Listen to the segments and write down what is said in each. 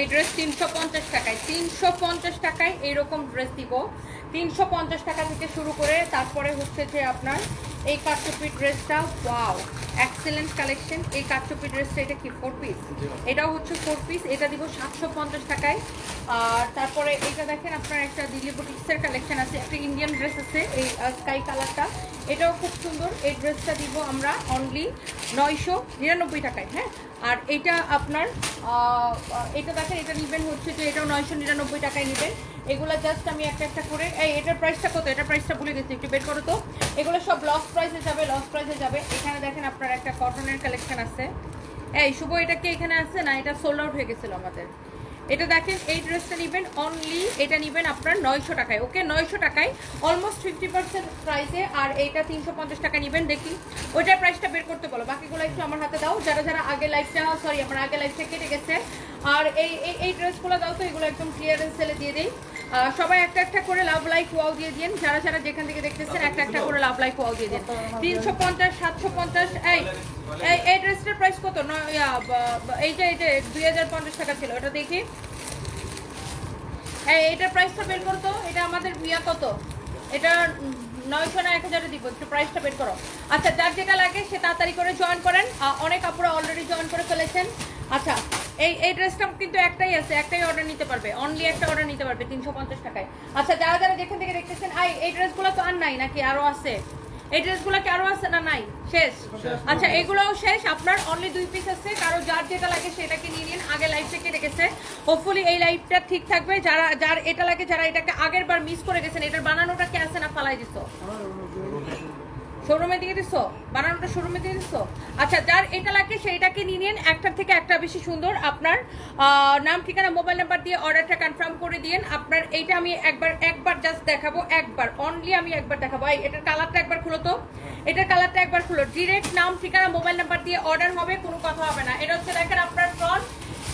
এই ড্রেস তিনশো পঞ্চাশ টাকায়, তিনশো পঞ্চাশ টাকায় এইরকম ড্রেস দিব। তিনশো পঞ্চাশ টাকা থেকে শুরু করে তারপরে হচ্ছে যে আপনার এই কাটচুপি ড্রেসটা ওয়াও এক্সেলেন্ট কালেকশন এই কাটচুপি ড্রেসটা এটা কি ফোর পিস এটাও হচ্ছে ফোর পিস এটা দিব সাতশো পঞ্চাশ টাকায়। আর তারপরে এটা দেখেন আপনার একটা দিল্লি বুটিক্সের কালেকশন আছে একটা ইন্ডিয়ান ড্রেস আছে এই স্কাই কালারটা এটাও খুব সুন্দর এই ড্রেসটা দিব আমরা অনলি নয়শো নিরানব্বই টাকায় হ্যাঁ? আর এটা আপনার এটা দেখেন এটা নেবেন হচ্ছে যে এটাও নয়শো নিরানব্বই টাকায় নেবেন। এগুলো জাস্ট আমি একটা একটা করে এই এটার প্রাইসটা কত? এটার প্রাইসটা ভুলে গেছি একটু বের করো তো। এগুলো সব লস প্রাইসে যাবে লস প্রাইসে যাবে। এখানে দেখেন আপনার একটা কটনের কালেকশন আছে। এই, শুভ, এটা কি এখানে আছে? না, এটা সোল্ড আউট হয়ে গেছিল আমাদের। এটা দেখেন, এই ড্রেসটা নেবেন অনলি এটা নেবেন আপনার নয়শো টাকায়, ওকে? নয়শো টাকায় অলমোস্ট ফিফটি পার্সেন্ট প্রাইসে আর এইটা তিনশো পঞ্চাশ টাকা নেবেন। দেখি, ওইটার প্রাইসটা বের করতে বলো। বাকিগুলো একটু আমার হাতে দাও। যারা যারা আগে লাইফটা সরি আমার আগে লাইফটা কেটে গেছে। আর এই, এই- ড্রেসগুলো দাও তো, এগুলো একদম ক্লিয়ারেন্স সেলে দিয়ে দিই। সবাই একটা একটা করে লাভ লাইক ওয়াও দিয়ে দিন যারা যারা যেখান থেকে দেখতেছেন, একটা একটা করে লাভ লাইক ওয়াও দিয়ে দিন তিনশো পঞ্চাশ, সাতশো পঞ্চাশ, এই এই এই ড্রেসটার প্রাইস কত? এই যে এই যে, দুই হাজার পঞ্চাশ টাকা ছিল, ওটা দেখি। এই এটার প্রাইসটা বের করতো এটা আমাদের বিয়া কত? এটা নয়শো না এক হাজারে দিব, একটু প্রাইসটা বের করো। আচ্ছা যার যেটা লাগে সে তাড়াতাড়ি করে জয়েন করেন। অনেক আপুরা অলরেডি জয়েন করে ফেলেছেন। আচ্ছা এই এই ড্রেসটা কিন্তু একটাই আছে, একটাই অর্ডার নিতে পারবে। অনলি একটা অর্ডার নিতে পারবে, তিনশো পঞ্চাশ টাকায়। আচ্ছা যারা যারা যেখান থেকে দেখতেছেন, আই, এই ড্রেসগুলো তো আর নাই নাকি? আরও আছে। এই ড্রেসগুলো কি আরও আছে না নাই? শেষ? আচ্ছা এগুলোও শেষ। আপনার অনলি দুই পিস আছে। কারও যার যেটা লাগে সেটাকে নিয়ে নিন। আগে লাইভ থেকে রেখেছে। হোপফুলি এই লাইভটা ঠিক থাকবে। যারা যার এটা লাগে যারা এটাকে আগের বার মিস করে গেছেন এটার বানানোটা কে আছে না ফালাই দিছো? শোরুমে দিয়ে দিছো? বানানোটা শোরুমে দিয়ে দিছো? আচ্ছা যার এটা লাগে সেইটাকে নিয়ে নিন। একটার থেকে একটা বেশি সুন্দর। আপনার নাম, ঠিকানা মোবাইল নাম্বার দিয়ে অর্ডারটা কনফার্ম করে দিন আপনার এইটা আমি একবার একবার জাস্ট দেখাবো, একবার। অনলি আমি একবার দেখাবো। এই, এটার কালারটা একবার খুলো তো। এটার কালারটা একবার খুলো। ডিরেক্ট নাম, ঠিকানা মোবাইল নাম্বার দিয়ে অর্ডার হবে, কোনো কথা হবে না। এটা হচ্ছে দেখেন আপনার ফ্রন্ট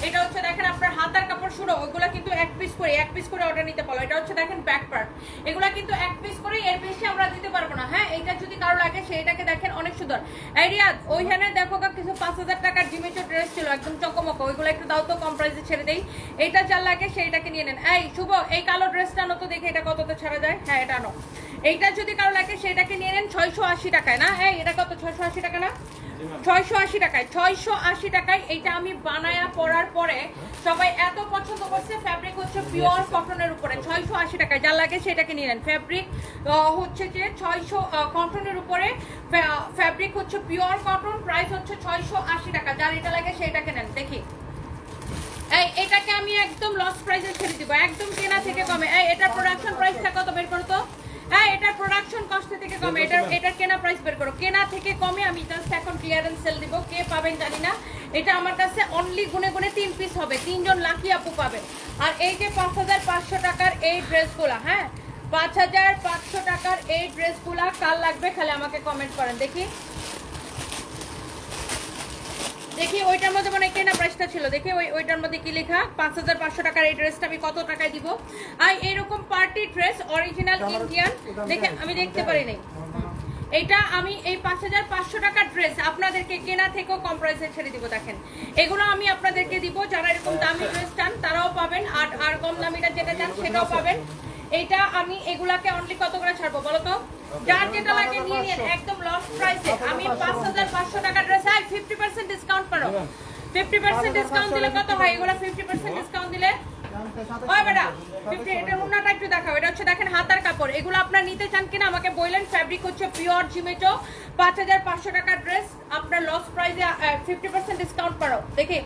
এটা হচ্ছে দেখেন আপনার হাতার কাপড়, শুনো, ওগুলা কিন্তু এক পিস করে, এক পিস করে অর্ডার নিতে পারো এটা হচ্ছে দেখেন ব্যাক পার্ট এগুলা কিন্তু এক পিস করে এর বেশি আমরা এটা যদি কারও লাগে, সেইটাকে দেখেন, অনেক সুন্দর। আইডিয়া ওইখানে দেখো কিছু পাঁচ হাজার টাকার জিমেচো ড্রেস ছিল, একদম চকমকো। ওইগুলো একটু দাও তো, কম প্রাইসে ছেড়ে দেই। এইটা যার লাগে, সেইটাকে নিয়ে নেন। এই, শুভ, এই কালো ড্রেসটা আনো তো, দেখে এটা কততে ছাড়া যায়। হ্যাঁ এটা আনো। এইটা যদি কারও লাগে সেটাকে নিয়ে নেন, ছয়শো আশি টাকায়, না? হ্যাঁ এটা কত? ছয়শো আশি টাকা, না? ছয়শো আশি টাকায়, ছয়শো আশি টাকায় এইটা আমি বানায়া পরার পরে সবাই এত পছন্দ করছে ফ্যাব্রিক হচ্ছে পিওর কটনের উপরে, ছয়শো আশি টাকায়, যা লাগে সেটাকে নিয়ে নেন। হচ্ছে যে ছয়শো কটনের উপরে হচ্ছে পিওর কটন প্রাইস হচ্ছে ছয়শো আশি টাকা, যার এটা লাগে সেটাকে নেন। দেখি। এই, এটাকে আমি একদম লস প্রাইসে ছেড়ে দিব, একদম কেনা থেকে কমে। এই এটার প্রোডাকশন প্রাইসটা কত বের করো তো? হ্যাঁ এটার প্রোডাকশন কষ্ট থেকে কমে। এটার এটার কেনা প্রাইস বের করো। কেনা থেকে কমে আমি জাস্ট এখন ক্লিয়ারেন্স সেল দিব। কে পাবেন জানি না। এটা আমার কাছে অনলি গুনে গুনে তিন পিস হবে। তিনজন লাকি আপু পাবে। আর এই যে পাঁচ হাজার পাঁচশো টাকার এই ড্রেসগুলো হ্যাঁ? পাঁচ হাজার পাঁচশো টাকার এই ড্রেসগুলা কাল লাগবে খালি আমাকে কমেন্ট করেন। দেখি। দেখি ওইটার মধ্যে মানে কেনা প্রাইসটা ছিল। দেখি ওই ওইটার মধ্যে কি লেখা? পাঁচ হাজার পাঁচশো টাকার এই ড্রেসটা আমি কত টাকায় দিব? আর এরকম পার্টি ড্রেস অরিজিনাল ইন্ডিয়ান দেখে আমি দেখতে পারি নাই এটা আমি এই পাঁচ হাজার পাঁচশো টাকার ড্রেস আপনাদেরকে কেনা থেকেও কম প্রাইসে ছেড়ে দিব দেখেন। এগুলো আমি আপনাদেরকে দিব যারা এরকম দামি ড্রেস চান তারাও পাবেন। আর আর কম দামিটা যেটা চান সেটাও পাবেন। এইটা আমি এগুলাকে অনলি কত করে ছাড়বো বলো তো? যার যেটা লাগে নিয়ে নিন একদম লস প্রাইসে আমি পাঁচ হাজার পাঁচশো। টাকা dress I fifty percent discount fifty percent discount দিলে কত হয়? এগুলো ফিফটি পার্সেন্ট ডিসকাউন্ট দিলে? ওই বেটা ফিফটি এটা উন্নাটা একটু দেখাও। এটা হচ্ছে দেখেন হাতার কাপড়। এগুলো আপনার নিতে চান কিনা আমাকে বললেন ফ্যাব্রিক হচ্ছে পিওর জিমেটো পাঁচ হাজার পাঁচশো টাকার ড্রেস আপনার লস প্রাইসে ফিফটি পার্সেন্ট ডিসকাউন্ট পারো দেখি।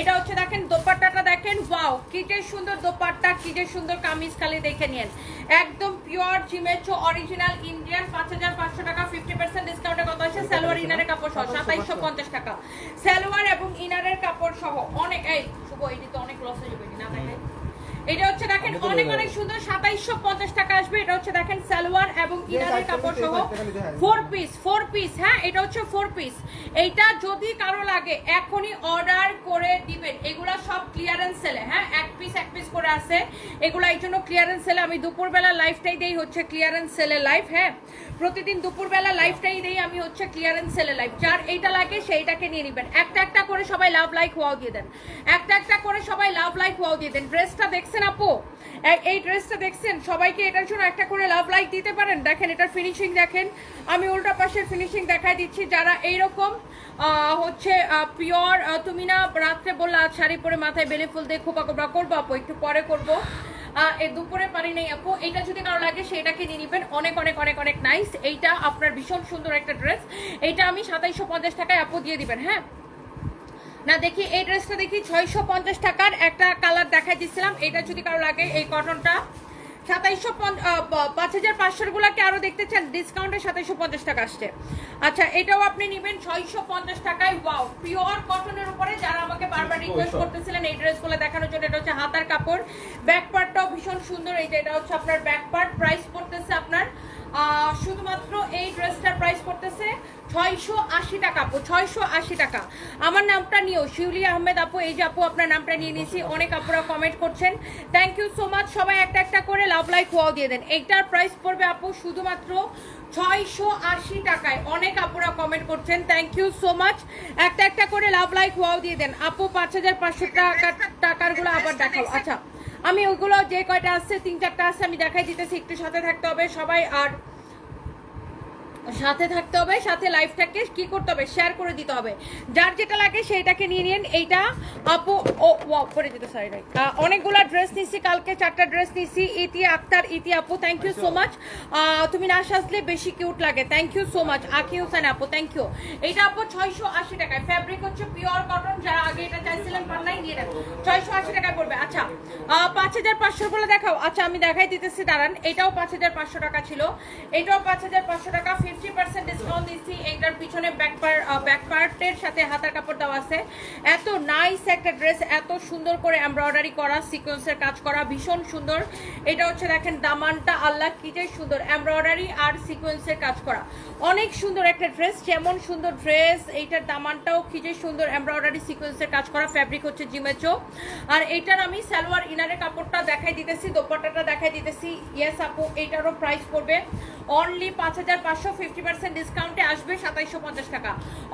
এটা হচ্ছে দেখেন দোপাট্টাটা দেখেন ওয়াও কি যে সুন্দর দোপাট্টা কি যে সুন্দর কামিজ খালি দেখে নিন একদম পিওর জিমেচো অরিজিনাল ইন্ডিয়ান পাঁচ হাজার পাঁচশো টাকা ফিফটি পার্সেন্ট ডিসকাউন্টে কত আছে? সালোয়ার ইনারের কাপড় সহ সাতাইশশো পঞ্চাশ টাকা। সালোয়ার এবং ইনারের কাপড় সহ অনেক এই শুভ এটি তো অনেক লস হয়ে যাবে না এটা হচ্ছে দেখেন অনেক অনেক সুন্দর সাতাইশশো পঞ্চাশ টাকা আসবে। এটা হচ্ছে দেখেন সালোয়ার এবং ইনারের কাপড় সহ ফোর পিস ফোর পিস হ্যাঁ এটা হচ্ছে ফোর পিস এইটা যদি কারও লাগে এখনই অর্ডার করে দিবেন এগুলা সব ক্লিয়ারেন্স সেলে হ্যাঁ এক পিস এক পিস করে আছে। এগুলো এই জন্য ক্লিয়ারেন্স সেলে আমি দুপুরবেলা লাইফটাই দেই, হচ্ছে ক্লিয়ারেন্স সেলে লাইফ হ্যাঁ? প্রতিদিন দুপুরবেলা লাইফটাই দেই আমি হচ্ছে ক্লিয়ারেন্স সেলে লাইফ যার এইটা লাগে সেইটাকে নিয়ে নেবেন। একটা একটা করে সবাই লাভ লাইক ওয়াও দিয়ে দেন। একটা একটা করে সবাই লাভ লাইক ওয়াও দিয়ে দেন। ড্রেসটা দেখছেন আপু? এই ড্রেসটা দেখছেন? সবাইকে এটার জন্য একটা করে লাভ লাইক দিতে পারেন? দেখেন, এটার ফিনিশিং দেখেন। আমি উল্টা পাশের ফিনিশিং দেখাই দিচ্ছি। যারা এইরকম হচ্ছে পিওর তুমি না রাত্রে বললা, শাড়ি পরে মাথায় বেলে ফুল দিয়ে খোপা কোপা করব আপু, একটু পরে করব। দুপুরে পানি নেই আপু। এটা যদি কারও লাগে সেটাকে নিয়ে নিবেন। অনেক অনেক অনেক অনেক নাইস এইটা আপনার ভীষণ সুন্দর একটা ড্রেস এইটা আমি সাতাইশো পঞ্চাশ টাকায় আপু দিয়ে দিবেন হ্যাঁ? না, দেখি, এই ড্রেসটা দেখি, ছয়শো পঞ্চাশ টাকার একটা কালার দেখাই দিচ্ছিলাম এটা যদি কারও লাগে, এই কটনটা সাতাইশশো পাঁচ হাজার পাঁচশোর গুলাকে আরও দেখতে চান ডিসকাউন্টে সাতাইশশো পঞ্চাশ টাকা আসছে। আচ্ছা এটাও আপনি নেবেন ছয়শো পঞ্চাশ টাকায়। ওয়াও পিওর কটনের উপরে যারা আমাকে বারবার রিকোয়েস্ট করতেছিলেন এই ড্রেসগুলো দেখানোর জন্য এটা হচ্ছে হাতার কাপড়। ব্যাক পার্টটাও ভীষণ সুন্দর এই যে এটা হচ্ছে আপনার ব্যাক পার্ট প্রাইস পড়তেছে আপনার শুধুমাত্র এই ড্রেসটার প্রাইস পড়তেছে ছয়শো আশি টাকা আপু, ছয়শো আশি টাকা। আমার নামটা নিয়েও শিউলি আহমেদ আপু, এই যে আপু আপনার নামটা নিয়ে নিয়েছি, অনেক আপুরা কমেন্ট করছেন। থ্যাংক ইউ সো মাচ সবাই একটা একটা করে লাভ লাইক ওয়াও দিয়ে দেন। এইটার প্রাইস পড়বে আপু শুধুমাত্র ছয়শো আশি টাকায়। অনেক আপুরা কমেন্ট করছেন থ্যাংক ইউ সো মাচ একটা একটা করে লাভ লাইক ওয়াও দিয়ে দেন। আপু পাঁচ হাজার পাঁচশো টাকা টাকারগুলো আবার দেখাও। আচ্ছা আমি ওইগুলো যে কয়টা আসছে, তিন চারটা আসছে, আমি দেখাই দিতেছি, একটু সাথে থাকতে হবে সবাই, আর সাথে থাকতে হবে, সাথে লাইফটাকে কি করতে হবে শেয়ার করে দিতে হবে। যার যেটা লাগে সেইটাকে নিয়ে নিন। এইটা আপু, ও করে দিতে সরি রাইট অনেকগুলা ড্রেস নিছি, কালকে চারটা ড্রেস নিছি, ইতি, আক্তার, ইতি, আপু থ্যাংক ইউ সো মাচ তুমি না সাজলে বেশি কিউট লাগে থ্যাংক ইউ সো মাচ আখি হোসেন আপু থ্যাংক ইউ এইটা আপু ছয়শো আশি টাকায়। ফ্যাব্রিক হচ্ছে পিওর কটন যারা আগে এটা চাইছিলেন পান নাই, নিয়ে নেন। ছয়শো আশি টাকায় পড়বে। আচ্ছা পাঁচ হাজার পাঁচশো বলে দেখাও। আচ্ছা আমি দেখাই দিতেছি, দাঁড়ান। এটাও পাঁচ হাজার পাঁচশো টাকা ছিল। এটাও পাঁচ হাজার পাঁচশো টাকা ফিফটি পার্সেন্ট ডিসকাউন্ট দিচ্ছি। এইটার পিছনে ব্যাক পার ব্যাক সাথে হাতার কাপড় দেওয়া আছে। এত নাইস একটা ড্রেস এত সুন্দর করে এমব্রয়ডারি করা সিকোয়েন্সের কাজ করা, ভীষণ সুন্দর। এটা হচ্ছে দেখেন দামানটা, আল্লাহ কি যে সুন্দর। এমব্রয়ডারি আর সিকোয়েন্সের কাজ করা। অনেক সুন্দর একটা ড্রেস যেমন সুন্দর ড্রেস এইটার দামানটাও কি যে সুন্দর। এমব্রয়ডারি সিকোয়েন্সের কাজ করা ফ্যাব্রিক হচ্ছে জিমেচো আর এইটার আমি সালোয়ার ইনারের কাপড়টা দেখাই দিতেছি, দোপাট্টাটা দেখাই দিতেছি। ইয়েস আপু, এইটারও প্রাইস পড়বে। অনলি পাঁচ হাজার পাঁচশো ফিফটি পার্সেন্ট ডিসকাউন্টে আসবে সাতাইশশো পঞ্চাশ টাকা।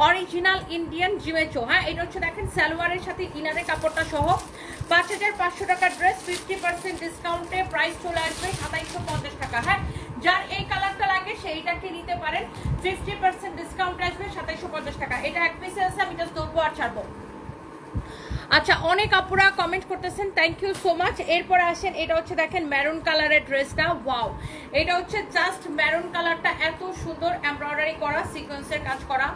অরিজিনাল ইন্ডিয়ান জিমেচো হ্যাঁ এটা হচ্ছে দেখেন, সালোয়ারের সাথে ইনারের কাপড়টা সহ। পাঁচ হাজার পাঁচশো টাকার ড্রেস ফিফটি পার্সেন্ট ডিসকাউন্টে প্রাইস চলে আসবে সাতাইশশো পঞ্চাশ টাকা। হ্যাঁ যার এই কালারটা লাগে, সেইটাকে নিতে পারেন। ফিফটি পার্সেন্ট ডিসকাউন্ট আসবে সাতাইশশো পঞ্চাশ টাকা। এটা এক পিসে আছে, আমি জাস্ট ধরবো আর ছাড়বো। আচ্ছা অনেক আপুরা কমেন্ট করতেছেন থ্যাংক ইউ সো মাচ এরপর আসেন, এটা হচ্ছে দেখেন ম্যারুন কালারের ড্রেসটা ওয়াও এটা হচ্ছে জাস্ট ম্যারুন কালারটা এত সুন্দর এমব্রয়ডারি করা সিকোয়েন্সের কাজ করা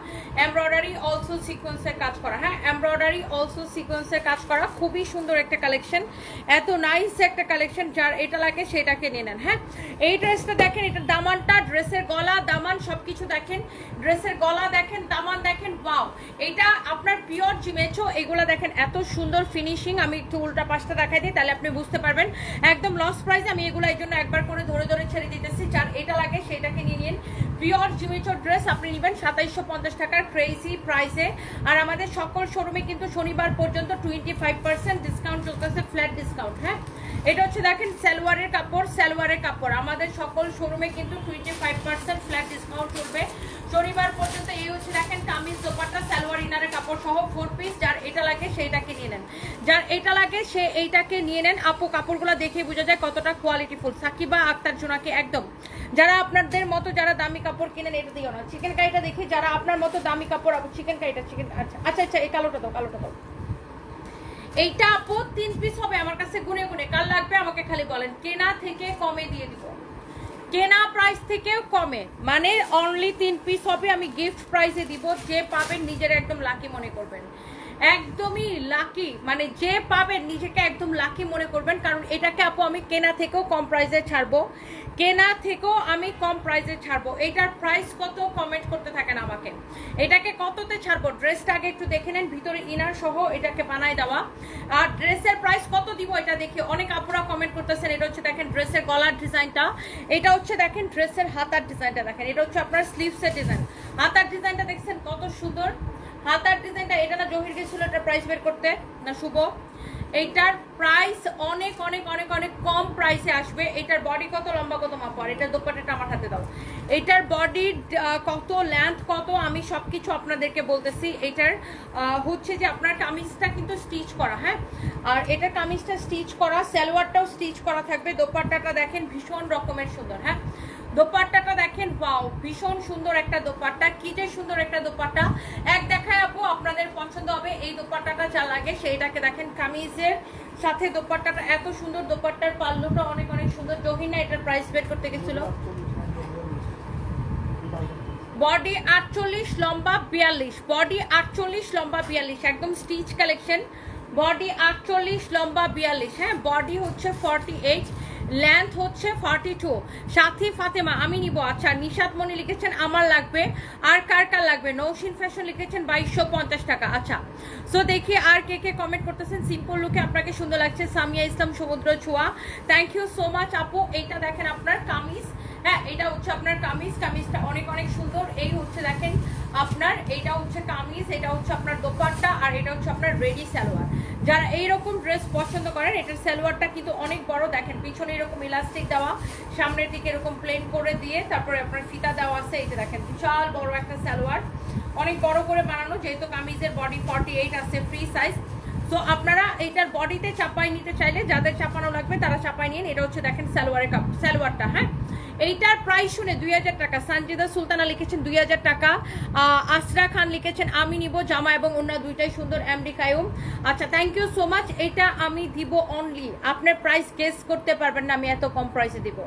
এমব্রয়ডারি অলসো সিকোয়েন্সের কাজ করা। হ্যাঁ এমব্রয়ডারি অলসো সিকোয়েন্সের কাজ করা। খুবই সুন্দর একটা কালেকশন এত নাইস একটা কালেকশন যার এটা লাগে, সেটাকে নিয়ে নেন। হ্যাঁ এই ড্রেসটা দেখেন, এটা দামানটা ড্রেসের গলা, দামান সবকিছু দেখেন। ড্রেসের গলা দেখেন, দামান দেখেন ওয়াও এটা আপনার পিওর জিমেছো এগুলো দেখেন, এত সুন্দর ফিনিশিং আমি একটু উল্টা পাশটা দেখাই দিই, তাহলে আপনি বুঝতে পারবেন। একদম লস প্রাইস আমি এগুলো এই জন্য একবার করে ধরে ধরে ছেড়ে দিতেছি। যার এটা লাগে, সেটাকে নিয়ে নিন। পিওর জিমেচো ড্রেস আপনি নেবেন সাতাইশশো পঞ্চাশ টাকার ক্রেজি প্রাইসে আর আমাদের সকল শোরুমে কিন্তু শনিবার পর্যন্ত টোয়েন্টি ফাইভ পার্সেন্ট ডিসকাউন্ট চলতেছে ফ্ল্যাট ডিসকাউন্ট হ্যাঁ? এটা হচ্ছে দেখেন সালোয়ারের কাপড় সালোয়ারের কাপড়। আমাদের সকল শোরুমে কিন্তু twenty five percent flat discount চলবে। শনিবার পর্যন্ত এই হচ্ছে দেখেন কামিজ দোপাট্টা, সালোয়ার ইনারের কাপড় সহ ফোর পিস যার এটা লাগে সেইটাকে নিয়ে নেন। যার এটা লাগে সে এইটাকে নিয়ে নেন। আপু, কাপড়গুলো দেখে বোঝা যায় কতটা কোয়ালিটিফুল সাকিবা আক্তার জোনাকে একদম যারা আপনাদের মতো যারা দামি কাপড় কিনেন, এটা দিও না। চিকেন কারিটা দেখে, যারা আপনার মতো দামি কাপড় চিকেন কারিটা চিকেন আচ্ছা আচ্ছা আচ্ছা এই কালোটা দাও কালোটা দাও। এইটা আপু, তিন পিস হবে, আমার কাছে গুনে গুনে। কাল লাগবে আমাকে খালি বলেন। কেনা থেকে কমে দিয়ে দিব। কেনা প্রাইস থেকেও কমে। মানে অনলি তিন পিস হবে, আমি গিফট প্রাইসে দিব, যে পাবেন নিজের একদম লাকি মনে করবেন। একদমই লাকি মানে যে পাবেন নিজেকে একদম লাকি মনে করবেন, কারণ এটাকে আপু, আমি কেনা থেকেও কম প্রাইসে ছাড়বো। কেনা থেকেও আমি কম প্রাইসে ছাড়বো। এটার প্রাইস কত কমেন্ট করতে থাকেন আমাকে। এটাকে কততে ছাড়বো? ড্রেসটা আগে একটু দেখে নেন, ভিতরে ইনার সহ এটাকে বানায় দেওয়া। আর ড্রেসের প্রাইস কত দিব এটা দেখি অনেক আপুরা কমেন্ট করতেছেন, এটা হচ্ছে দেখেন ড্রেসের গলার ডিজাইনটা। এটা হচ্ছে দেখেন ড্রেসের হাতার ডিজাইনটা দেখেন, এটা হচ্ছে আপনার স্লিভসের ডিজাইন। হাতার ডিজাইনটা দেখছেন কত সুন্দর। হাতার ডিজাইনটা, এটা না জহির গেছিল এটা প্রাইস বের করতে, না শুভ? এইটার প্রাইস অনেক অনেক অনেক অনেক কম প্রাইসে আসবে। এটার বডি কত, লম্বা কত, মাপ আর এটার দোপাটাটা আমার হাতে দাও। এটার বডি কত লেন্থ কত, আমি সব কিছু আপনাদেরকে বলতেছি। এটার হচ্ছে যে আপনার কামিজটা কিন্তু স্টিচ করা হ্যাঁ? আর এটা কামিজটা স্টিচ করা, সালোয়ারটাও স্টিচ করা থাকবে। দোপাট্টাটা দেখেন ভীষণ রকমের সুন্দর হ্যাঁ? দোপাট্টাটা দেখেন ওয়াও ভীষণ সুন্দর একটা দোপাট্টা। কি যে সুন্দর একটা দোপাট্টা। এক দেখায় আপু, আপনাদের পছন্দ হবে এই দোপাট্টাটা যা লাগে, সেইটাকে দেখেন কামিজের সাথে দোপাট্টাটা, এত সুন্দর দোপাট্টার পাল্লুটা, অনেক অনেক সুন্দর। জহিনা এটার প্রাইস বের করতে গেছিল। বডি আটচল্লিশ, লম্বা বিয়াল্লিশ। বডি আটচল্লিশ, লম্বা বিয়াল্লিশ। একদম স্টিচ কালেকশন বডি আটচল্লিশ, লম্বা বিয়াল্লিশ। হ্যাঁ বডি হচ্ছে ফর্টি এইট লেন্থ হচ্ছে ফর্টি টু সাথী ফাতেমা, আমি নিব। আচ্ছা নিশাদ মনি লিখেছেন, আমার লাগবে। আর কার কার লাগবে? নৌসিন ফ্যাশন লিখেছেন, বাইশশো পঞ্চাশ টাকা। আচ্ছা সো দেখি আর কে কে কমেন্ট করতেছেন। সিম্পল লুকে আপনাকে সুন্দর লাগছে। সামিয়া ইসলাম, সমুদ্র ছোঁয়া। থ্যাংক ইউ সো মাচ আপু। এইটা দেখেন আপনার কামিজ। হ্যাঁ এটা হচ্ছে আপনার কামিজ। কামিজটা অনেক অনেক সুন্দর। এই হচ্ছে দেখেন আপনার, এটা হচ্ছে কামিজ, এটা হচ্ছে আপনার দোপাট্টা, আর এটা হচ্ছে আপনার রেডি সালোয়ার। যারা এইরকম ড্রেস পছন্দ করেন, এটার সালোয়ারটা কিন্তু অনেক বড়। দেখেন, পিছনে এরকম ইলাস্টিক দেওয়া, সামনের দিকে এরকম প্লেন করে দিয়ে তারপরে আপনার ফিতা দেওয়া আছে। এই যে দেখেন, বিশাল বড় একটা সালোয়ার। অনেক বড় করে বানানো, যেহেতু কামিজের বডি ফর্টি এইট আছে ফ্রি সাইজ তো আপনারা এইটার বডিতে চাপাই নিতে চাইলে, যাদের চাপানো লাগবে, তারা চাপাই নিন। এটা হচ্ছে দেখেন সালোয়ারের কাপ সালোয়ারটা হ্যাঁ? এইটার প্রাইস শুনে দুই হাজার টাকা। সানজিদা সুলতানা লিখেছেন দুই হাজার টাকা। আসরা খান লিখেছেন, আমি নিব জামা এবং অন্য দুইটাই সুন্দর এমডি আচ্ছা থ্যাংক ইউ সো মাচ এটা আমি দিব অনলি আপনার প্রাইস গেস করতে পারবেন না, আমি এত কম প্রাইসে দিব।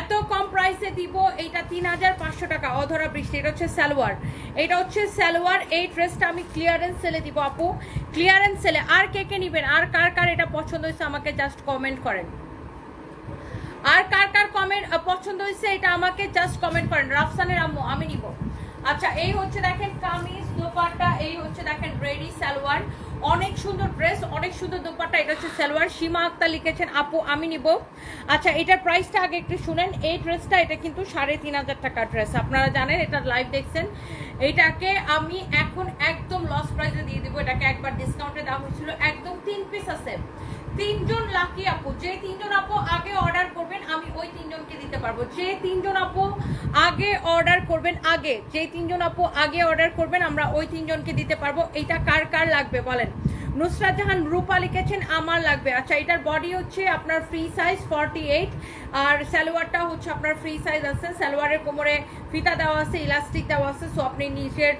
এত কম প্রাইসে দিব এইটা তিন হাজার পাঁচশো টাকা, অধরা বৃষ্টি। এটা হচ্ছে সালোয়ার। এটা হচ্ছে সালোয়ার। এই ড্রেসটা আমি ক্লিয়ারেন্স সেলে দিব, আপু। ক্লিয়ারেন্স সেলে আর কে কে নেবেন? আর কার কার এটা পছন্দ হয়েছে, আমাকে জাস্ট কমেন্ট করেন। আর পছন্দ হয়েছে, এটা আমাকে জাস্ট কমেন্ট করেন। রাফসানের আম্মু, আমি নিব। আচ্ছা এই হচ্ছে দেখেন কামিজ, দোপাট্টা, এই হচ্ছে দেখেন রেডি সালোয়ার। অনেক সুন্দর ড্রেস অনেক সুন্দর দোপাট্টা, এটা হচ্ছে সালোয়ার। সীমা আক্তার লিখেছেন, আপু, আমি নিব। আচ্ছা এটার প্রাইসটা আগে একটু শুনেন। এই ড্রেসটা এটা কিন্তু সাড়ে তিন হাজার টাকা ড্রেস আপনারা জানেন, এটা লাইভ দেখছেন। এটাকে আমি এখন একদম লস প্রাইসে দিয়ে দিব। এটাকে একবার ডিসকাউন্টে দেওয়া হয়েছিল। একদম তিন পিস আছে। তিনজন লাকি আপু, যে তিনজন আপু আগে অর্ডার করবেন, আমি ওই তিনজনকে দিতে পারব। যে তিনজন আপু আগে অর্ডার করবেন, আগে, যে তিনজন আপু আগে অর্ডার করবেন, আমরা ওই তিনজনকে দিতে পারব। এটা কার কার লাগবে বলেন? নুসরাত জাহান রূপা লিখেছেন, আমার লাগবে। আচ্ছা এটার বডি হচ্ছে আপনার ফ্রি সাইজ ফর্টি এইট আর সালোয়ারটা হচ্ছে আপনার ফ্রি সাইজ আছে। সালোয়ারের কোমরে ফিতা দেওয়া আছে ইলাস্টিক দেওয়া আছে সো আপনি নিজের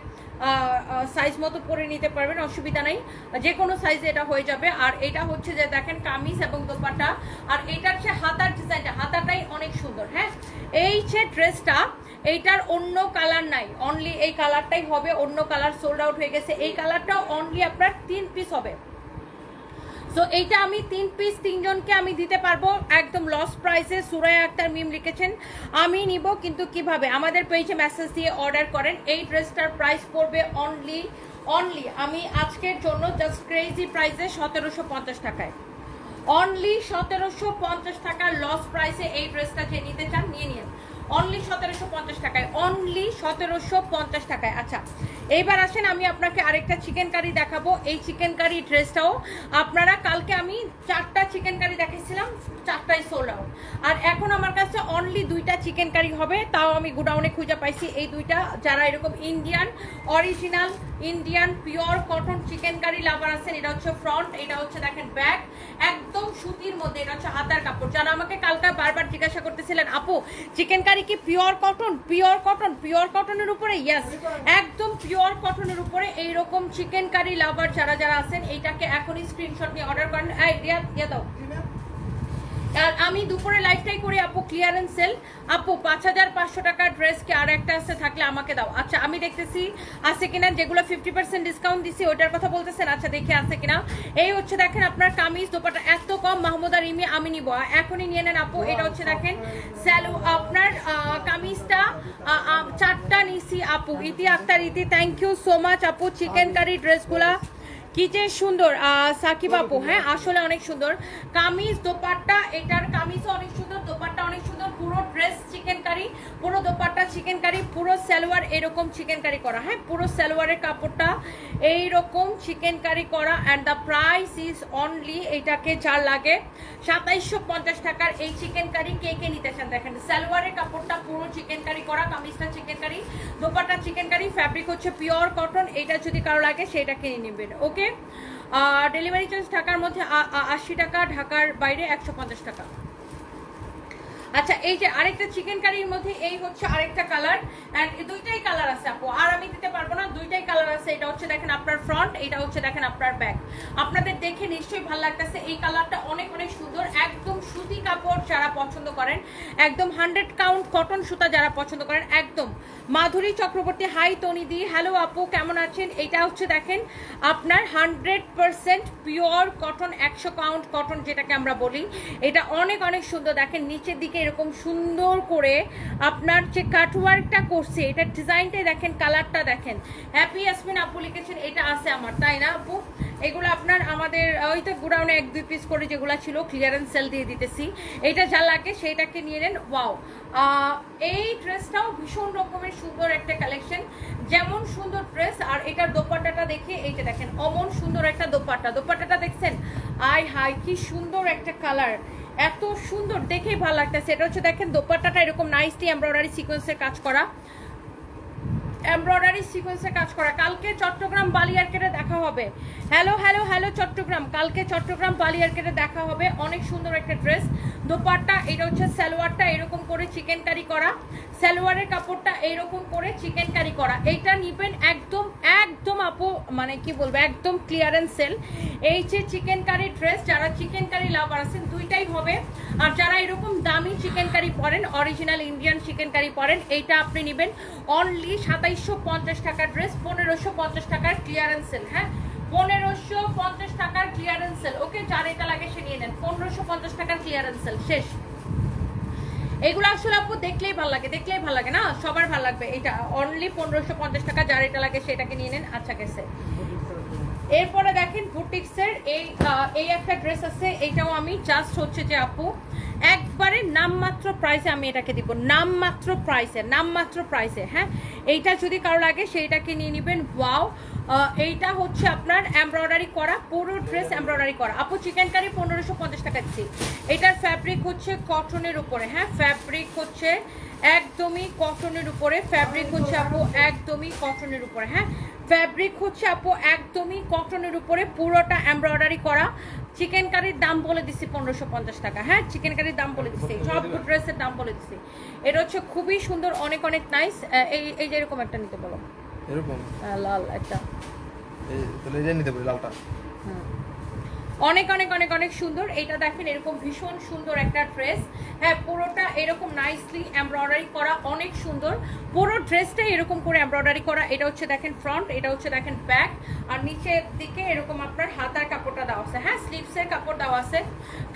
সাইজ মতো পরে নিতে পারবেন, অসুবিধা নাই। যে কোনো সাইজে এটা হয়ে যাবে। আর এটা হচ্ছে যে দেখেন কামিজ এবং দোপাটা আর এটার যে হাতার ডিজাইনটা হাতাটাই অনেক সুন্দর হ্যাঁ? এই যে ড্রেসটা এইটার অন্য কালার নাই। অনলি এই কালারটাই হবে, অন্য কালার সোল্ড আউট হয়ে গেছে। এই কালারটাও অনলি আপনার তিন পিস হবে। সো এইটা আমি তিন পিস তিনজনকে আমি দিতে পারব। একদম লস প্রাইসে সুরায় আক্তার মিম লিখেছেন। আমি নিব, কিন্তু কীভাবে? আমাদের পেজে মেসেজ দিয়ে অর্ডার করেন। এই ড্রেসটার প্রাইস পড়বে অনলি অনলি আমি আজকের জন্য জাস্ট ক্রেজি প্রাইসে সতেরোশো পঞ্চাশ টাকায়। অনলি সতেরোশো পঞ্চাশ টাকার লস প্রাইসে এই ড্রেসটা যে নিতে চান, নিয়ে নিন। অনলি সতেরোশো পঞ্চাশ টাকায়। অনলি সতেরোশো পঞ্চাশ টাকায়। আচ্ছা এইবার আসেন, আমি আপনাকে আরেকটা চিকেন কারি দেখাবো। এই চিকেন কারি ড্রেসটাও আপনারা, কালকে আমি চারটা চিকেন কারি দেখিয়েছিলাম চারটাই সোল্ড আউট আর এখন আমার কাছে অনলি দুইটা চিকেন কারি হবে, তাও আমি গুডাউনে খুঁজে পাইছি এই দুইটা, যারা এরকম Indian original Indian pure cotton chikankari lover আছেন, এটা হচ্ছে ফ্রন্ট এটা হচ্ছে দেখেন ব্যাক একদম সুতির মধ্যে, এটা হচ্ছে হাতার কাপড়। যারা আমাকে কালকে বারবার জিজ্ঞাসা করতেছিলেন, আপু চিকেন কারি কি pure cotton pure cotton pure কটনের উপরে? ইয়েস একদম পিওর কটনের উপরে এইরকম চিকেন কারি লাভার যারা যারা আছেন, এইটাকে এখনই স্ক্রিনশট নিয়ে অর্ডার করেন। এই রিয়া দিয়ে দাও। আর আমি দুপুরে লাইফটাই করি, আপু ক্লিয়ারেন্স সেল আপু, পাঁচ হাজার পাঁচশো টাকার ড্রেস কি আর একটা আছে থাকলে আমাকে দাও। আচ্ছা আমি দেখতেছি, আছে কিনা? যেগুলো ফিফটি পার্সেন্ট ডিসকাউন্ট দিছি ওটার কথা বলতেছেন। আচ্ছা দেখে আছে কিনা। এই হচ্ছে দেখেন আপনার কামিজ দোপাটা এত কম মাহমুদা রিমি, আমি নিব। এখনই নিয়ে নেন আপু, এটা হচ্ছে দেখেন স্যালু আপনার কামিজটা চারটা নিছি আপু, Iti Akter Iti. Thank you so much আপু চিকেন কারি ড্রেসগুলা কি যে সুন্দর সাকিব আপু হ্যাঁ আসলে অনেক সুন্দর। কামিজ দোপাট্টা, এটার কামিজও অনেক সুন্দর। দোপাট্টা অনেক সুন্দর, পুরো ড্রেস চিকেন কারি পুরো দোপাট্টা চিকেন কারি পুরো সালোয়ার এরকম চিকেন কারি করা। হ্যাঁ পুরো সালোয়ারের কাপড়টা এইরকম চিকেন কারি করা and the price is only এইটাকে যার লাগে সাতাইশশো পঞ্চাশ টাকার এই চিকেন কারি কে কে নিতে চান দেখেন। সালোয়ারের কাপড়টা পুরো চিকেন কারি করা, কামিজটা chikankari dupatta chikankari fabric হচ্ছে পিওর কটন এটা যদি কারও লাগে সেটা কিনে নেবেন ওকে ডেলিভারি চার্জ ঢাকার মধ্যে আশি টাকা, ঢাকার বাইরে একশো পঞ্চাশ টাকা। আচ্ছা এই যে আরেকটা চিকেন কারির মধ্যে এই হচ্ছে আরেকটা কালার এন্ড দুইটাই কালার আছে আপু। আর আমি দিতে পারব না, দুইটাই কালার আছে। এটা হচ্ছে দেখেন আপনার ফ্রন্ট এটা হচ্ছে দেখেন আপনার ব্যাক আপনাদের দেখে নিশ্চয়ই ভালো লাগতেছে, এই কালারটা অনেক অনেক সুন্দর, একদম সুতি কাপড় যারা পছন্দ করেন, একদম হান্ড্রেড কাউন্ট কটন সুতা যারা পছন্দ করেন, একদম। মাধুরী চক্রবর্তী হাই তনি দি হ্যালো আপু, কেমন আছেন? এটা হচ্ছে দেখেন আপনার হান্ড্রেড পার্সেন্ট পিওর কটন একশো কাউন্ট কটন যেটাকে আমরা বলি। এটা অনেক অনেক সুন্দর। দেখেন নিচের দিকে এরকম সুন্দর করে আপনার যে কাটওয়ার্কটা করছে, এটা ডিজাইনটাই দেখেন, কালারটা দেখেন। হ্যাপি ইয়াসমিন আপু লিখেছেন, এটা আছে আমার। তাই না আপু? এগুলো আপনার আমাদের, ওই তো গুডাউনে এক, দুই পিস করে যেগুলো ছিল ক্লিয়ারেন্স সেল দিয়ে দিতেছি। এটা যা লাগে সেইটাকে নিয়ে নেন। ওয়াও এই ড্রেসটাও ভীষণ রকমের সুন্দর একটা কালেকশন যেমন সুন্দর ড্রেস আর এটার দোপাট্টাটা দেখে এইটা দেখেন, অমন সুন্দর একটা দোপাট্টা। দোপাট্টাটা দেখছেন? আই হাই কি সুন্দর একটা কালার এত সুন্দর দেখেই ভালো লাগতেছে। এটা হচ্ছে দেখেন, দোপাট্টাটা এরকম নাইসলি এমব্রয়ডারি সিকোয়েন্সের কাজ করা। এমব্রয়ডারি সিকোয়েন্সে কাজ করা। কালকে চট্টগ্রাম বালিয়ারকেটে দেখা হবে। Hello hello hello Chattogram. কালকে চট্টগ্রাম বালিয়ারকেটে দেখা হবে। অনেক সুন্দর একটা ড্রেস দোপাট্টা, এটা হচ্ছে সালোয়ারটা, এরকম করে চিকেন কারি করা। সালোয়ারের কাপড়টা এইরকম করে চিকেন কারি করা। এইটা নিবেন একদম একদম আপু মানে কি বলব, একদম ক্লিয়ারেন্স সেল এই যে চিকেন কারি ড্রেস যারা চিকেন কারি লাভার আছেন, দুইটাই হবে। আর যারা এরকম দামি চিকেন কারি পরেন অরিজিনাল ইন্ডিয়ান চিকেন কারি পরেন, এইটা আপনি নেবেন অনলি সাতাইশশো পঞ্চাশ টাকার ড্রেস পনেরোশো পঞ্চাশ টাকার ক্লিয়ারেন্স সেল হ্যাঁ? পনেরোশো পঞ্চাশ টাকার ক্লিয়ারেন্স সেল ওকে, যার এটা লাগে সে নিয়ে নেন। পনেরোশো পঞ্চাশ টাকার ক্লিয়ারেন্স সেল শেষ। এগুলো আসলে আপু দেখলেই ভালো লাগে, দেখলেই ভালো লাগে না? সবার ভালো লাগবে। এটা অনলি পনেরোশো পঞ্চাশ টাকা, যার এটা লাগে সেটাকে নিয়ে নেন। আচ্ছা গেছে। এরপরে দেখেন বুটিক্সের এই এই একটা ড্রেস আছে এইটাও আমি জাস্ট হচ্ছে যে আপু একবারে নামমাত্র প্রাইসে আমি এটাকে দিব। নামমাত্র প্রাইসে নামমাত্র প্রাইসে হ্যাঁ? এইটা যদি কারও লাগে, সেইটাকে নিয়ে নেবেন। ওয়াও এইটা হচ্ছে আপনার এমব্রয়ডারি করা পুরো ড্রেস এমব্রয়ডারি করা। আপু চিকেন কারি পনেরোশো পঞ্চাশ টাকা দিচ্ছি। এটার ফ্যাব্রিক হচ্ছে কটনের উপরে হ্যাঁ? ফ্যাব্রিক হচ্ছে একদমই কটনের উপরে ফ্যাব্রিক হচ্ছে আপু একদমই কটনের উপরে হ্যাঁ? ফ্যাব্রিক হচ্ছে আপু একদমই কটনের উপরে পুরোটা এমব্রয়ডারি করা। চিকেন কারির দাম বলে দিছি পনেরোশো পঞ্চাশ টাকা হ্যাঁ? চিকেন কারির দাম বলে দিছি সব ড্রেসের দাম বলে দিছি এটা হচ্ছে খুবই সুন্দর অনেক অনেক নাইস এই এই যে এরকম একটা নিতে বলো। এরকম? হ্যাঁ লাল একটা। এই তাহলে এটা নিতে পারি লালটা। অনেক অনেক অনেক অনেক সুন্দর। এটা দেখেন, এরকম ভীষণ সুন্দর একটা ড্রেস। হ্যাঁ পুরোটা এরকম নাইসলি এমব্রয়ডারি করা অনেক সুন্দর। পুরো ড্রেসটাই এরকম করে এমব্রয়ডারি করা। এটা হচ্ছে দেখেন ফ্রন্ট এটা হচ্ছে দেখেন ব্যাক আর নিচের দিকে এরকম আপনার হাতার কাপড়টা দেওয়া আছে। হ্যাঁ স্লিভসের কাপড় দেওয়া আছে।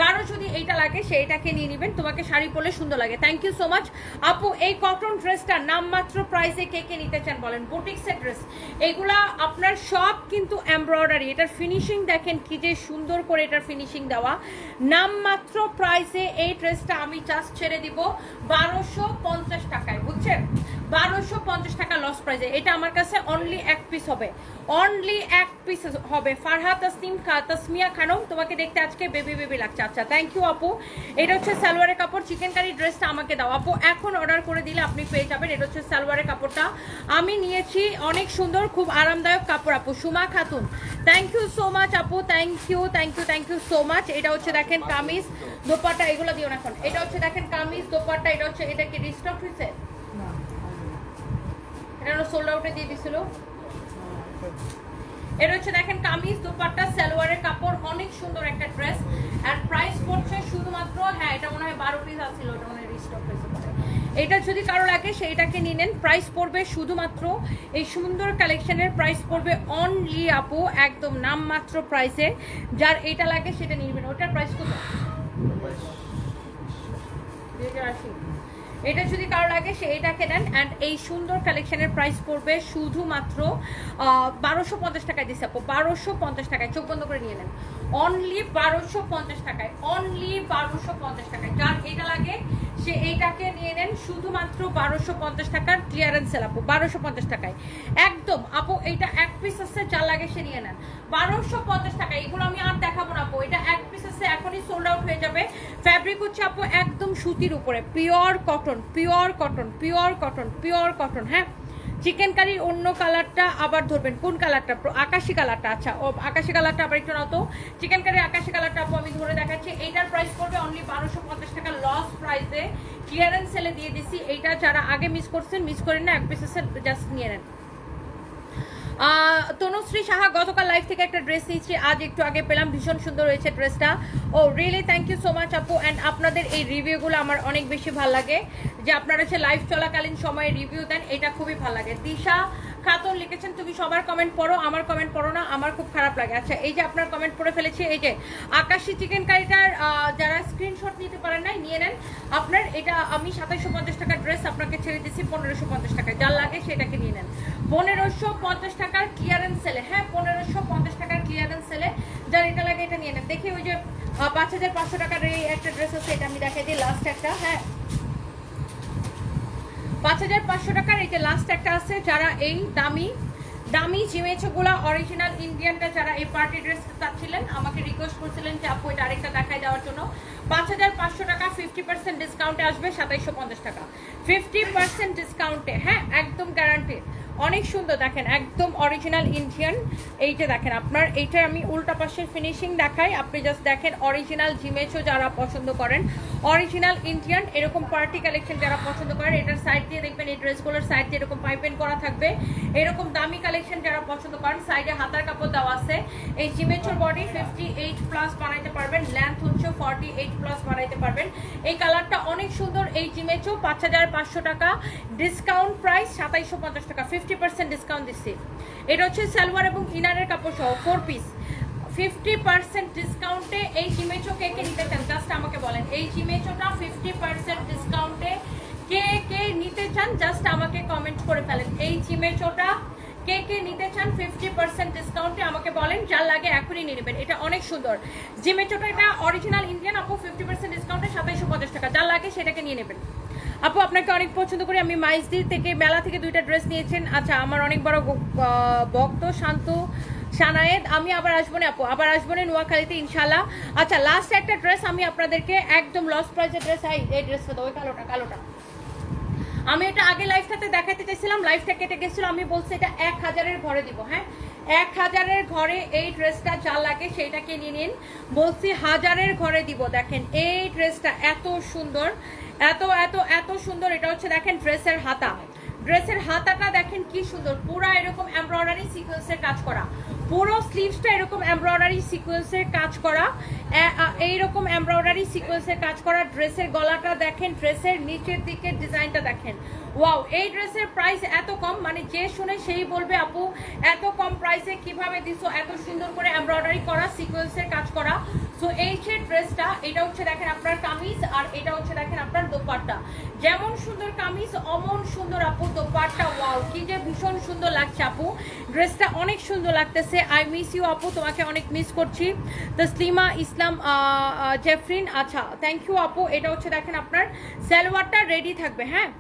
কারও যদি এইটা লাগে, সেইটাকে নিয়ে নেবেন। তোমাকে শাড়ি পরলে সুন্দর লাগে। থ্যাংক ইউ সো মাচ আপু, এই কটন ড্রেসটা নামমাত্র প্রাইসে কে কে নিতে চান বলেন? বুটিক্সের ড্রেস এগুলা আপনার সব কিন্তু এমব্রয়ডারি এটার ফিনিশিং দেখেন কি যে সুন্দর করে এটার ফিনিশিং দেওয়া। নামমাত্র প্রাইসে এই ড্রেসটা আমি জাস্ট ছেড়ে দিব। বারোশো পঞ্চাশ টাকায়, বুঝছেন? বারোশো পঞ্চাশ টাকা লস প্রাইসে এটা আমার কাছে অনলি এক পিস হবে। অনলি এক পিস হবে। ফারহা তাসনিম তাসমিয়া খানম, তোমাকে দেখতে আজকে বেবি বেবি লাগছে। আচ্ছা থ্যাংক ইউ আপু। এটা হচ্ছে সালোয়ারের কাপড় চিকেন কারি ড্রেসটা আমাকে দাও। আপু, এখন অর্ডার করে দিলে আপনি পেয়ে যাবেন। এটা হচ্ছে সালোয়ারের কাপড়টা। আমি নিয়েছি অনেক সুন্দর, খুব আরামদায়ক কাপড় আপু। Suma Khatun. Thank you so much আপু। Thank you thank you thank you so much এটা হচ্ছে দেখেন কামিজ, দোপাট্টা, এগুলো দিও না এখন। এটা হচ্ছে দেখেন কামিজ, দোপাট্টা, এটা হচ্ছে, এটা কি রিস্টক হয়েছে? এটা সোল্ড আউটে দিয়ে দিছিল। এটা হচ্ছে দেখেন কামিজ দোপাট্টা সালোয়ারের কাপড় অনেক সুন্দর একটা ড্রেস আর প্রাইস পড়ছে শুধুমাত্র হ্যাঁ এটা মনে হয় বারো পিস আছিল ওটা মনে হয় রিস্টক হয়েছে। এটা যদি কারও লাগে সেইটাকে নিয়ে নেন। প্রাইস পড়বে শুধুমাত্র এই সুন্দর কালেকশনের প্রাইস পড়বে অনলি আপু একদম নামমাত্র প্রাইসে যার এটা লাগে সেটা নেবেন। ওটার প্রাইস কত? এটা যদি কারও লাগে, সে এটাকে নেন অ্যান্ড এই সুন্দর কালেকশনের প্রাইস পড়বে শুধুমাত্র বারোশো পঞ্চাশ টাকায় দিচ্ছে আপু। বারোশো পঞ্চাশ টাকায়, চোখ বন্ধ করে নিয়ে নেন। অনলি বারোশো পঞ্চাশ টাকায় অনলি বারোশো পঞ্চাশ টাকায়। যার এটা লাগে সে এইটাকে নিয়ে নেন শুধুমাত্র বারোশো পঞ্চাশ টাকার ক্লিয়ারেন্স সেল আপু, বারোশো পঞ্চাশ টাকায়। একদম, আপু, এইটা এক পিস আসছে যা লাগে সে নিয়ে নেন। বারোশো পঞ্চাশ টাকা, এগুলো আমি আর দেখাবো না, আপু, এটা এক পিস আসছে এখনই সোল্ড আউট হয়ে যাবে। ফ্যাব্রিক হচ্ছে, আপু, একদম সুতির উপরে pure cotton pure cotton pure cotton pure cotton হ্যাঁ? চিকেন কারির অন্য কালারটা আবার ধরবেন। কোন কালারটা? আকাশি কালারটা। আচ্ছা ও, আকাশি কালারটা আবার একটু নত চিকেন কারির আকাশি কালারটা আপু আমি ধরে দেখাচ্ছি। এইটার প্রাইস পড়বে অনলি বারোশো পঞ্চাশ টাকা লস প্রাইসে ক্লিয়ারেন্স সেলে দিয়ে দিছি। এইটা যারা আগে মিস করছেন মিস করেন না, এক পিসেসের জাস্ট নিয়ে নেন। তনুশ্রী সাহা, গতকাল লাইফ থেকে একটা ড্রেস নিয়েছি। আজ একটু আগে পেলাম। ভীষণ সুন্দর হয়েছে ড্রেসটা ও really thank you so much আপু। অ্যান্ড আপনাদের এই রিভিউগুলো আমার অনেক বেশি ভালো লাগে। যে আপনারা যে লাইফ চলাকালীন সময়ে রিভিউ দেন, এটা খুবই ভালো লাগে। দিশা খাতুন লিখেছেন, তুমি সবার কমেন্ট পড়ো, আমার কমেন্ট পড়ো না, আমার খুব খারাপ লাগে। আচ্ছা এই যে আপনার কমেন্ট পড়ে ফেলেছি, এই যে আকাশি চিকেন কারিটার যারা স্ক্রিনশট নিতে পারেন নাই, নিয়ে নেন। আপনার এটা আমি সাতাইশো পঞ্চাশ টাকার ড্রেস আপনাকে ছেড়ে দিচ্ছি পনেরোশো পঞ্চাশ টাকায়। যার লাগে সেটাকে নিয়ে নেন। পনেরোশো পঞ্চাশ টাকার ক্লিয়ারেন্স সেলে হ্যাঁ পনেরোশো পঞ্চাশ টাকার ক্লিয়ারেন্স সেলে যার এটা লাগে এটা নিয়ে নেন। দেখি ওই যে পাঁচ হাজার পাঁচশো টাকার এই একটা ড্রেস আছে, এটা আমি দেখাই দিই লাস্ট একটা হ্যাঁ। পাঁচ হাজার পাঁচশো টাকার এই যে লাস্ট একটা আছে, যারা এই দামি দামি জিমেছোগুলা অরিজিনাল ইন্ডিয়ানটা যারা এই পার্টি ড্রেস চাচ্ছিলেন, আমাকে রিকোয়েস্ট করছিলেন যে আপু এটা আরেকটা দেখায় দেওয়ার জন্য। পাঁচ হাজার পাঁচশো টাকা ফিফটি পার্সেন্ট ডিসকাউন্টে আসবে সাতাইশো পঞ্চাশ টাকা। ফিফটি পার্সেন্ট ডিসকাউন্টে হ্যাঁ একদম গ্যারান্টি অনেক সুন্দর দেখেন, একদম অরিজিনাল ইন্ডিয়ান এইটা দেখেন আপনার এইটার আমি উল্টা পাশের ফিনিশিং দেখাই। আপনি জাস্ট দেখেন অরিজিনাল জিমেচো যারা পছন্দ করেন। অরিজিনাল ইন্ডিয়ান এরকম পার্টি কালেকশন যারা পছন্দ করেন, এটার সাইড দিয়ে দেখবেন, এই ড্রেসগুলোর সাইড দিয়ে এরকম পাইপেন করা থাকবে। এরকম দামি কালেকশন যারা পছন্দ করেন সাইডে হাতার কাপড় দেওয়া আছে। এই জিমেচোর বডি ফিফটি এইট প্লাস বানাইতে পারবেন লেন্থ হচ্ছে ফর্টি এইট প্লাস বানাইতে পারবেন। এই কালারটা অনেক সুন্দর, এই জিমেচো পাঁচ হাজার পাঁচশো টাকা। ডিসকাউন্ট প্রাইস সাতাইশশো পঞ্চাশ টাকা ফিফটি পার্সেন্ট ডিসকাউন্ট দিচ্ছি। এটা হচ্ছে সালোয়ার এবং ইনারের কাপড় সহ ফোর পিস ফিফটি পার্সেন্ট ডিসকাউন্টে এই জিমেচো কে কে নিতে চান? জাস্ট আমাকে বলেন। এই জিমেচোটা ফিফটি পার্সেন্ট ডিসকাউন্টে কে কে নিতে চান? জাস্ট আমাকে কমেন্ট করে ফেলেন। এই জিমেচোটা কে কে নিতে চান? ফিফটি পার্সেন্ট ডিসকাউন্টে আমাকে বলেন। যার লাগে এখনই নিয়ে নেবেন। এটা অনেক সুন্দর। জিমেচোটা এটা অরিজিনাল ইন্ডিয়ান আপু ফিফটি পার্সেন্ট ডিসকাউন্টে সাতাইশশো পঞ্চাশ টাকা। যার লাগে সেটাকে নিয়ে নেবেন। আপু, আপনাকে অনেক পছন্দ করি। আমি মাইজদির থেকে মেলা থেকে দুইটা ড্রেস নিয়েছেন। আচ্ছা আমার অনেক বড় ভক্ত শান্ত সানায়েদ আমি আবার আসব না, আপু। আবার আসব না নোয়াখালীতে ইনশাল্লাহ আচ্ছা লাস্ট একটা ড্রেস আমি আপনাদেরকে একদম লস প্রাইসের ড্রেস এই ড্রেসটা ওই কালোটা কালোটা। আমি এটা আগে লাইফটাতে দেখাতে চাইছিলাম লাইফটা কেটে গেছিল। আমি বলছি এটা এক হাজারের ঘরে দিব হ্যাঁ? এক হাজারের ঘরে এই ড্রেসটা যা লাগে সেইটাকে নিয়ে নিন। বলছি হাজারের ঘরে দিব, দেখেন। এই ড্রেসটা এত সুন্দর এত এত এত সুন্দর, এটা হচ্ছে দেখেন ড্রেসের হাতা। ড্রেসের হাতাটা দেখেন কি সুন্দর, পুরা এরকম এমব্রয়ডারি সিকোয়েন্সের কাজ করা। পুরো স্লিভসটা এরকম এমব্রয়ডারি সিকোয়েন্সের কাজ করা। এইরকম এমব্রয়ডারি সিকোয়েন্সের কাজ করা। ড্রেসের গলাটা দেখেন ড্রেসের নিচের দিকের ডিজাইনটা দেখেন। ওয়াও এই ড্রেসের প্রাইস এত কম মানে যে শুনে সেই বলবে, আপু, এত কম প্রাইসে কীভাবে দিছো? এত সুন্দর করে এমব্রয়ডারি করা সিকোয়েন্সের কাজ করা? সো এই যে ড্রেসটা এটা হচ্ছে দেখেন আপনার কামিজ, আর এটা হচ্ছে দেখেন আপনার দোপাট্টা। যেমন সুন্দর কামিজ, অমন সুন্দর আপু দোপাট্টা। ওয়াও কি যে ভীষণ সুন্দর লাগছে আপু। ড্রেসটা অনেক সুন্দর লাগতেছে। আই মিস ইউ আপু, তোমাকে অনেক মিস করছি। তসলিমা ইসলাম জেফরিন আচ্ছা থ্যাংক ইউ আপু, এটা হচ্ছে দেখেন আপনার, সালোয়ারটা রেডি থাকবে হ্যাঁ?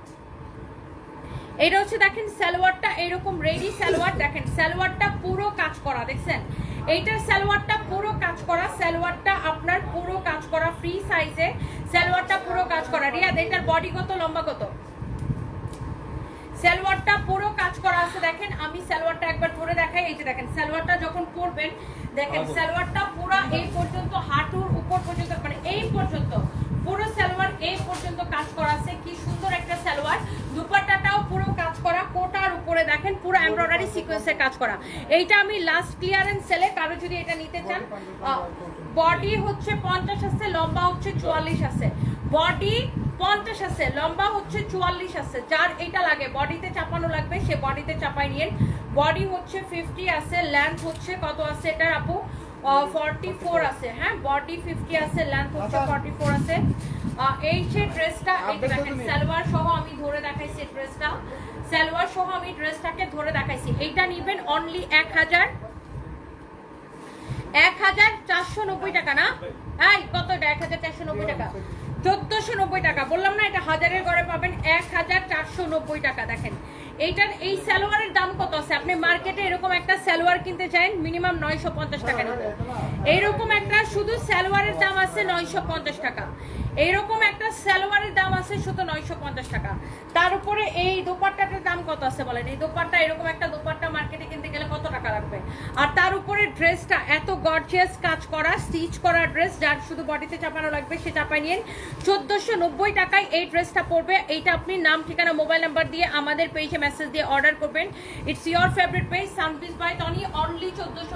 এটা হচ্ছে দেখেন, সালোয়ারটা এরকম রেডি সালোয়ার, দেখেন, সালোয়ারটা পুরো কাজ করা, দেখছেন? এইটার সালোয়ারটা পুরো কাজ করা, সালোয়ারটা আপনার পুরো কাজ করা ফ্রি সাইজে সালোয়ারটা পুরো কাজ করা। রিয়াদ, এটার বডি কত, লম্বা কত? কাজ করা আছে দেখেন আমি সালোয়ারটা একবার ধরে দেখাই এই যে দেখেন সালোয়ারটা যখন পরবেন দেখেন সালোয়ারটা পুরো এই পর্যন্ত হাঁটুর উপর পর্যন্ত মানে এই পর্যন্ত পুরো সালোয়ার এই পর্যন্ত কাজ করা আছে। কি সুন্দর একটা সালোয়ার। দুপাট্টাটাও পুরো কাজ করা কোটার উপরে দেখেন পুরো এমব্রয়ডারি সিকোয়েন্সের কাজ করা। এইটা আমি লাস্ট ক্লিয়ারেন্স সেলে কারও যদি এটা নিতে চান বডি হচ্ছে পঞ্চাশ আছে লম্বা হচ্ছে চুয়াল্লিশ আছে। বডি পঞ্চাশ আছে লম্বা হচ্ছে চুয়াল্লিশ আছে। যার এটা লাগে বডিতে চাপানো লাগবে সে বডিতে চাপাই নিয়ে বডি হচ্ছে ফিফটি আছে লেন্থ হচ্ছে কত আছে এটার আপু? ফর্টি ফোর আছে হ্যাঁ? বডি ফিফটি আছে লেন্থ হচ্ছে ফর্টি ফোর আছে। এই যে ড্রেসটা দেখেন সালোয়ার সহ আমি ধরে দেখাইছি ড্রেসটা। সালোয়ার সহ আমি ড্রেসটাকে ধরে দেখাইছি। এইটা নিবেন অনলি এক হাজার। এক হাজার চারশো নব্বই টাকা না? এই কতটা এক হাজার চারশো নব্বই টাকা। চোদ্দশো নব্বই টাকা। বললাম না, এটা হাজারের ঘরে পাবেন এক হাজার চারশো নব্বই টাকা, দেখেন। এইটার এই সালোয়ারের দাম কত আছে? আপনি মার্কেটে এরকম একটা সালোয়ার কিনতে চান মিনিমাম নয়শো পঞ্চাশ টাকা। নেবে এইরকম একটা শুধু সালোয়ারের দাম আছে নয়শো পঞ্চাশ টাকা। এইরকম একটা সালোয়ারের দাম আছে শুধু নয়শো পঞ্চাশ টাকা। তার উপরে এই দোপাট্টাটার দাম কত আছে বলেন? এই দোপাট্টা, এরকম একটা দোপাট্টা মার্কেটে কিনতে গেলে কত টাকা লাগবে? আর তার উপরে ড্রেসটা এত গর্জিয়াস কাজ করা স্টিচ করা ড্রেস যার শুধু বডিতে চাপানো লাগবে, সে চাপাই নিন। চোদ্দোশো নব্বই টাকায় এই ড্রেসটা পড়বে এইটা আপনি নাম, ঠিকানা মোবাইল নাম্বার দিয়ে আমাদের পেজে মেসেজ দিয়ে অর্ডার করবেন। It's your favourite page Sunpiece by Tony only চোদ্দোশো